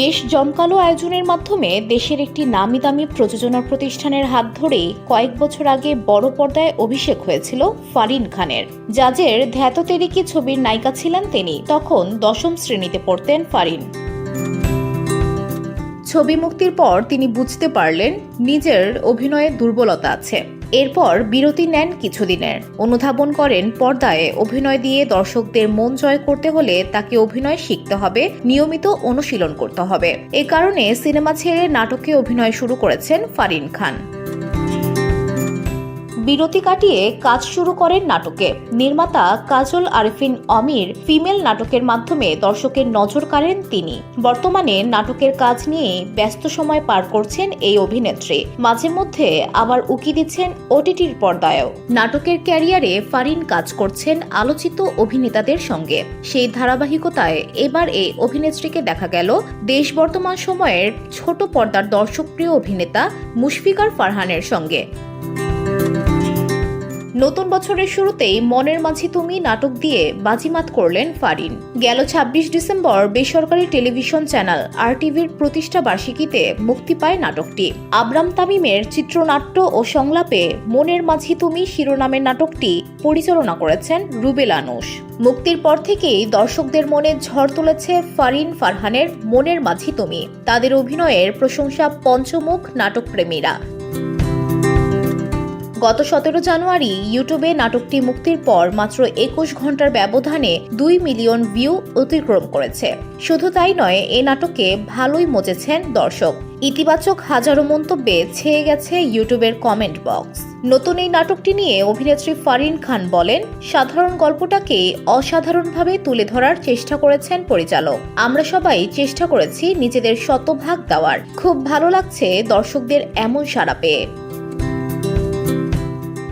বেশ জমকালো আয়োজনের মাধ্যমে দেশের একটি নামি দামি প্রযোজনা প্রতিষ্ঠানের হাত ধরেই কয়েক বছর আগে বড় পর্দায় অভিষেক হয়েছিল ফারিন খানের। জাজের ধ্যাত তেরিকি ছবির নায়িকা ছিলেন তিনি, তখন দশম শ্রেণীতে পড়তেন ফারিন। ছবি মুক্তির পর তিনি বুঝতে পারলেন নিজের অভিনয়ে দুর্বলতা আছে। এরপর বিরতি নেন কিছুদিনের। অনুধাবন করেন, পর্দায় অভিনয় দিয়ে দর্শকদের মন জয় করতে হলে তাকে অভিনয় শিখতে হবে, নিয়মিত অনুশীলন করতে হবে। এ কারণে সিনেমা ছেড়ে নাটকে অভিনয় শুরু করেছেন ফারিন খান। বিরতি কাটিয়ে কাজ শুরু করেন নাটকে। নির্মাতা কাজল আরিফিন অমির ফিমেল নাটকের মাধ্যমে দর্শকের নজর কাড়েন তিনি। বর্তমানে নাটকের কাজ নিয়ে ব্যস্ত সময় পার করছেন এই অভিনেত্রী। মাঝে মধ্যে আবার উকি দিচ্ছেন ওটিটির পর্দায়ও। নাটকের ক্যারিয়ারে ফারিন কাজ করছেন আলোচিত অভিনেতাদের সঙ্গে। সেই ধারাবাহিকতায় এবার এই অভিনেত্রীকে দেখা গেল দেশ বর্তমান সময়ের ছোট পর্দার দর্শকপ্রিয় অভিনেতা মুশফিকার ফারহানের সঙ্গে। নতুন বছরের শুরুতেই মনের মাঝে তুমি নাটক দিয়ে বাজিমাত করলেন ফারিন। গেল ২৬ ডিসেম্বর বেসরকারি টেলিভিশন চ্যানেল আর টিভির প্রতিষ্ঠা বার্ষিকীতে মুক্তি পায় নাটকটি। আবরাম তামিমের চিত্রনাট্য ও সংলাপে মনের মাঝে তুমি শিরোনামের নাটকটি পরিচালনা করেছেন রুবেল আনুস মুক্তির পর থেকেই দর্শকদের মনে ঝড় তুলেছে ফারিন ফারহানের মনের মাঝি তুমি। তাদের অভিনয়ের প্রশংসা পঞ্চমুখ নাটক প্রেমীরা গত সতেরো জানুয়ারি ইউটিউবে নাটকটি মুক্তির পর মাত্র একুশ ঘণ্টার ব্যবধানে দুই মিলিয়ন ভিউ অতিক্রম করেছে। শুধু তাই নয়, এ নাটকে ভালোই মজেছেন দর্শক। ইতিবাচক হাজারো মন্তব্যে ছেয়ে গেছে ইউটিউবের কমেন্ট বক্স। নতুন এই নাটকটি নিয়ে অভিনেত্রী ফারিন খান বলেন, সাধারণ গল্পটাকে অসাধারণভাবে তুলে ধরার চেষ্টা করেছেন পরিচালক। আমরা সবাই চেষ্টা করেছি নিজেদের শতভাগ দেওয়ার। খুব ভালো লাগছে দর্শকদের এমন সাড়া পেয়ে।